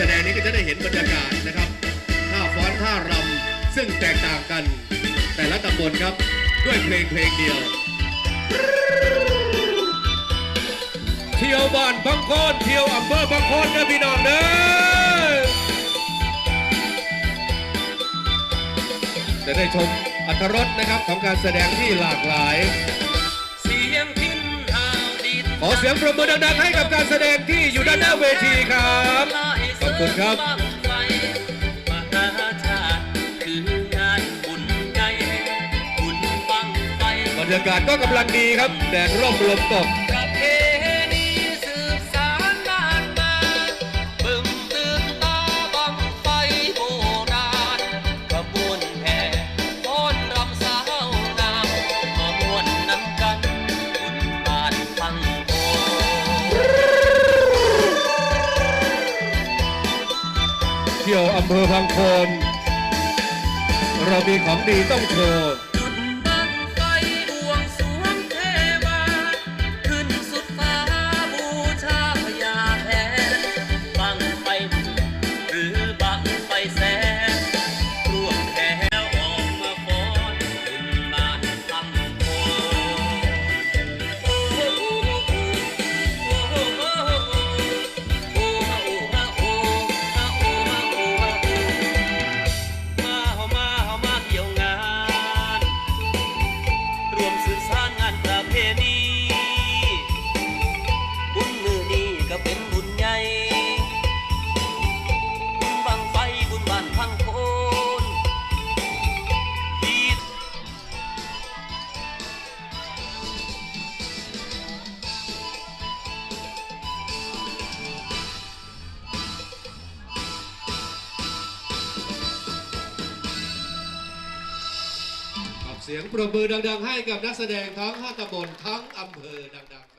แสดงนี้ก็จะได้เห็นบรรยากาศนะครับท่าฟ้อนท่ารำซึ่งแตกต่างกัน แต่ละตำบลครับด้วยเพลงเพลงเดียว เที่ยวบ้านบางโคนเที่ยวอำเภอบางโคนนะพี่น้องเด้อจะได้ชมอัตรสนะครับของการแสดงที่หลากหลาย ขอเสียงปรบมือดังๆให้กับการแสดงที่อยู่ด้านหน้าเวทีครับ ขอบคุณครับงไฟมหาชาติคืองานบุญใหญ่บุญบังไฟบรรยากาศก็กำลังดีครับแดดร่มลมตก เขียวอำเภอพังโคนเรามีของดีต้องโชว์ สียงปรบมือดัง ๆ ให้กับนักแสดงทั้ง5ตำบลทั้งอำเภอดัง ๆ